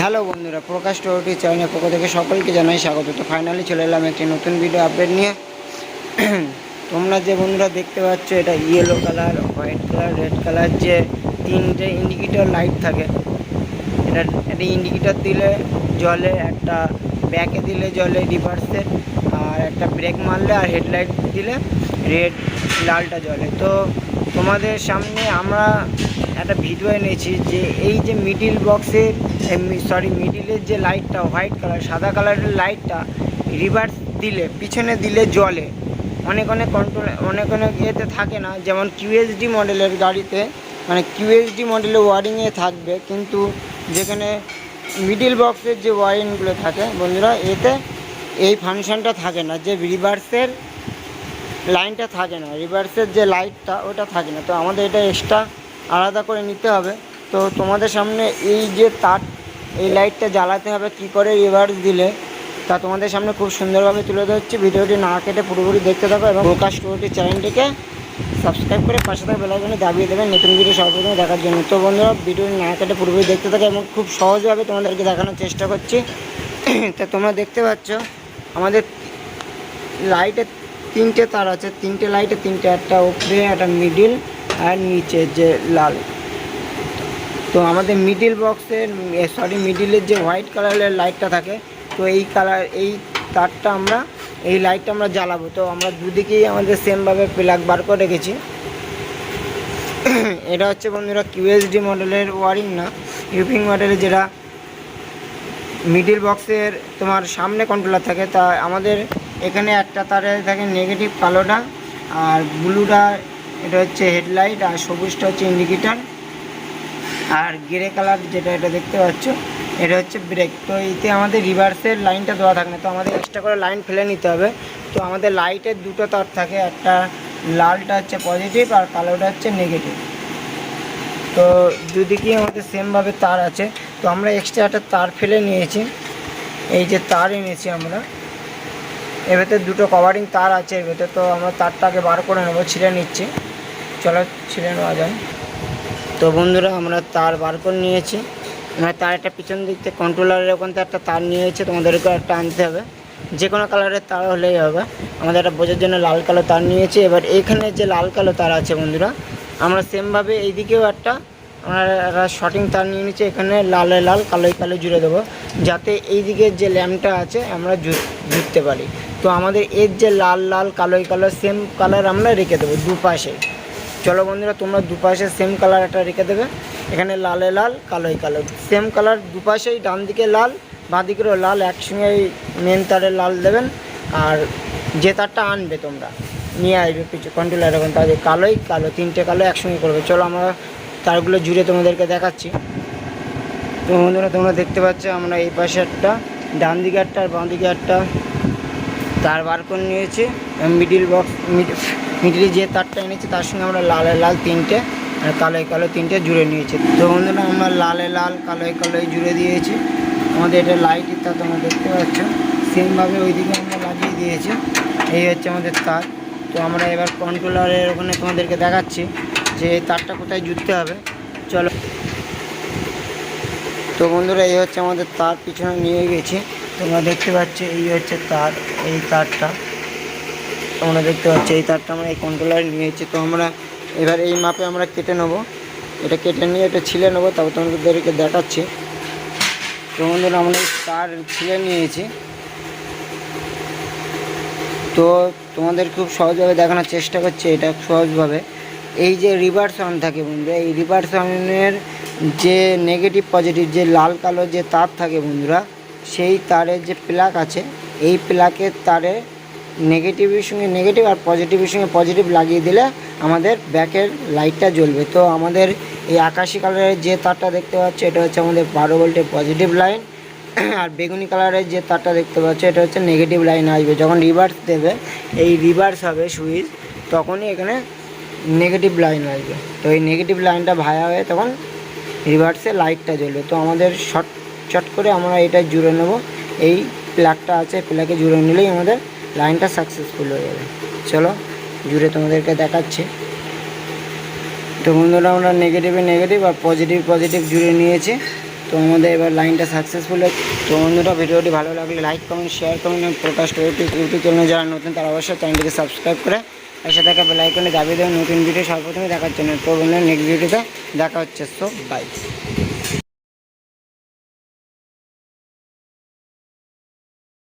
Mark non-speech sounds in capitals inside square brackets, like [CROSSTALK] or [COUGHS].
Hello বন্ধুরা, প্রকাশ টোটি চ্যানেলের পক্ষ থেকে সকলকে জানাই স্বাগত। তো ফাইনালি চলে এলাম একটি নতুন ভিডিও আপডেট নিয়ে। তোমরা যে বন্ধুরা দেখতে পাচ্ছ, এটা yellow colour white colour red colour যে তিনটে ইন্ডিকেটর লাইট থাকে। এটা একটা ইন্ডিকেটর দিলে জলে, একটা ব্যাকে দিলে জলে রিভার্সে আর একটা ব্রেক মারলে আর হেডলাইট দিলে রেড লালটা জ্বলে তো তোমাদের সামনে আমরা একটা ভিডিও এনেছি যে এই যে মিডিল বক্সের সরি মিডিলের যে লাইটটা হোয়াইট কালার সাদা কালারের লাইটটা রিভার্স দিলে, পিছনে দিলে জলে অনেক অনেক কন্ট্রোল অনেক অনেক ইয়েতে থাকে না, যেমন কিউএসডি মডেলের গাড়িতে মানে কিউএসডি মডেলের ওয়ারিংয়ে থাকবে, কিন্তু যেখানে মিডিল বক্সের যে ওয়ারিংগুলো থাকে, বন্ধুরা, এতে এই ফাংশনটা থাকে না, যে রিভার্সের লাইনটা থাকে না রিভার্সের যে লাইটটা ওটা থাকে না। তো আমাদের এটা এক্সট্রা আলাদা করে নিতে হবে। তো তোমাদের সামনে এই যে তার, এই লাইটটা জ্বালাতে হবে, কি করে রিভার্স দিলে, তা তোমাদের সামনে খুব সুন্দরভাবে তুলে ধরছি। ভিডিওটি না কেটে পুরোপুরি দেখতে থাকো এবং প্রকাশ টুটি চ্যানেলটিকে সাবস্ক্রাইব করে পাশে থাকা বেলাইকনে দাবিয়ে দেবেন নতুন ভিডিও সর্বপ্রথমে দেখার জন্য। তো বন্ধুরা, ভিডিওটি না কেটে পুরোপুরি দেখতে থাকো এবং খুব সহজভাবে তোমাদেরকে দেখানোর চেষ্টা করছি। [CLEARS THROAT] তা তোমরা দেখতে পাচ্ছ, আমাদের লাইটের তিনটে তার আছে, তিনটে লাইটে তিনটে একটা উপরে, একটা মিডিল আর নিচে যে লাল। তো আমাদের মিডিল বক্সের সরি মিডিলের যে হোয়াইট কালারের লাইটটা থাকে, তো এই কালার এই তারটা আমরা, এই লাইটটা আমরা জ্বালাবো। তো আমরা দুদিকেই আমাদের সেমভাবে প্লাগ বার করে রেখেছি। [COUGHS] এটা হচ্ছে বন্ধুরা কিউএসডি মডেলের ওয়ারিং না। ইউপিং মডেলের যেটা মিডিল বক্সের তোমার সামনে কন্ট্রোলার থাকে, তা আমাদের এখানে একটা তারে থাকে নেগেটিভ কালোটা আর ব্লুটা এটা হচ্ছে হেডলাইট আর সবুজটা হচ্ছে ইন্ডিকেটার আর গ্রে কালার যেটা এটা দেখতে পাচ্ছ, এটা হচ্ছে ব্রেক তো এতে আমাদের রিভার্সের লাইনটা দেওয়া থাকে না, তো আমাদের এক্সট্রা করে লাইন ফেলে নিতে হবে। তো আমাদের লাইটের দুটো তার থাকে, একটা লালটা হচ্ছে পজিটিভ আর কালোটা হচ্ছে নেগেটিভ তো দুদিকেই আমাদের সেমভাবে তার আছে, তো আমরা এক্সট্রা একটা তার ফেলে নিয়েছি, এই যে তার এনেছি আমরা। এর ভেতর দুটো কভারিং তার আছে, এর ভেতর তো আমরা তারটাকে বার করে নেব, ছিঁড়ে নিচ্ছি। চলো, ছিঁড়ে নেওয়া যায় তো বন্ধুরা, আমরা তার বার করে নিয়েছি। আমরা তার একটা পিছন দিক থেকে কন্ট্রোলারের ওখান থেকে একটা তার নিয়েছি তোমাদেরকে একটা আনতে হবে। যে কোনো কালারের তার হলেই হবে। আমাদের একটা বোঝার জন্য লাল কালো তার নিয়েছি। এবার এখানে যে লাল কালো তার আছে বন্ধুরা, আমরা সেমভাবে এইদিকেও একটা, আমরা একটা শর্টিং তার নিয়ে নিচ্ছি। এখানে লালে লাল, কালোই কালো জুড়ে দেবো। যাতে এই দিকের যে ল্যাম্পটা আছে, আমরা জুড়তে পারি। তো আমাদের এর যে লাল লাল কালোই কালো সেম কালার আমরা রেখে দেবো দুপাশে। চলো বন্ধুরা, তোমরা দুপাশে সেম কালার একটা রেখে দেবে। এখানে লালে লাল কালোই কালো। সেম কালার দুপাশেই ডান দিকে লাল, বাঁ দিকেরও লাল। একসঙ্গে মেন তারে লাল দেবেন। আর যে তারটা আনবে তোমরা, নিয়ে আসবে পিছু কন্ট্রোলার এখন তাদের কালোই কালো, তিনটে কালো একসঙ্গে করবে। চলো আমরা তারগুলো জুড়ে তোমাদেরকে দেখাচ্ছি। তো বন্ধুরা, তোমরা দেখতে পাচ্ছ আমরা এই পাশে একটা, ডান দিকে একটা আর বাঁ দিকে একটা। তার বার করে নিয়েছি মিডিল বক্স মিডিলে যে তারটা এনেছি, তার সঙ্গে আমরা লালে লাল তিনটে, আর কালোয় কালো তিনটে জুড়ে নিয়েছি। তো বন্ধুরা, আমরা লালে লাল, কালোয় কালোয় জুড়ে দিয়েছি। আমাদের এটা লাইট ইত্যাদি তোমরা দেখতে পাচ্ছ। সেমভাবে ওইদিকে আমরা লাগিয়ে দিয়েছি। এই হচ্ছে আমাদের তার। তো আমরা এবার কন্ট্রোলারের ওখানে তোমাদেরকে দেখাচ্ছি যে তারটা কোথায় জুড়তে হবে। চলো। তো বন্ধুরা, এই হচ্ছে আমাদের তার, পিছনে নিয়ে গেছি। তোমরা দেখতে পাচ্ছ, এই হচ্ছে তার, এই তারটা। তোমরা দেখতে পাচ্ছ, এই তারটা আমরা এই কন্ট্রোলারে নিয়েছি তো আমরা এবার এই মাপে আমরা কেটে নেব। এটা কেটে নিয়ে এটা ছিলে নেব, তারপর তোমাদেরকে দেখাচ্ছি। তো বন্ধুরা, আমরা তার ছিলে নিয়েছি। তো তোমাদের খুব সহজভাবে দেখানোর চেষ্টা করছি, এটা সহজভাবে। এই যে রিভার্স অন থাকে বন্ধুরা, এই রিভার্স অনের যে নেগেটিভ পজিটিভ যে লাল কালো যে তার থাকে বন্ধুরা সেই তারের যে প্লাগ আছে, এই প্লাগের তারে নেগেটিভের সঙ্গে নেগেটিভ আর পজিটিভের সঙ্গে পজিটিভ লাগিয়ে দিলে আমাদের ব্যাকের লাইটটা জ্বলবে। তো আমাদের এই আকাশি কালারের যে তারটা দেখতে পাচ্ছ, এটা হচ্ছে আমাদের বারো ভোল্টের পজিটিভ লাইন আর বেগুনি কালারের যে তারটা দেখতে পাচ্ছ, এটা হচ্ছে নেগেটিভ লাইন আসবে। যখন রিভার্স দেবে, এই রিভার্স হবে সুইচ তখনই এখানে নেগেটিভ লাইন আসবে। তো এই নেগেটিভ লাইনটা ভায়া হয়ে তখন রিভার্সে লাইটটা জ্বলবে। তো আমাদের শর্ট শর্ট করে আমরা এটা জুড়ে নেব। এই প্লাগটা আছে প্লাগে জুড়ে নিলেই আমাদের লাইনটা সাকসেসফুল হয়ে যাবে। চলো, জুড়ে তোমাদেরকে দেখাচ্ছে। তো বন্ধুরা, আমরা নেগেটিভে নেগেটিভ আর পজিটিভ পজিটিভ জুড়ে নিয়েছি। তো আমাদের এবার লাইনটা সাকসেসফুল হয়েছে তো বন্ধুরা, ভিডিওটি ভালো লাগলে লাইক কমেন্ট শেয়ার কমেন্ট এবং প্রকাশ করে ইউটিউব চ্যানেলে যারা নতুন, তারা অবশ্যই চ্যানেলটিকে সাবস্ক্রাইব করে পাশে থাকা বেলাইকনে দাবি দেবেন। নতুন ভিডিও সর্বপ্রথমে দেখার জন্য। তো বন্ধুরা নেক্সট ভিডিওতে দেখা হচ্ছে। So by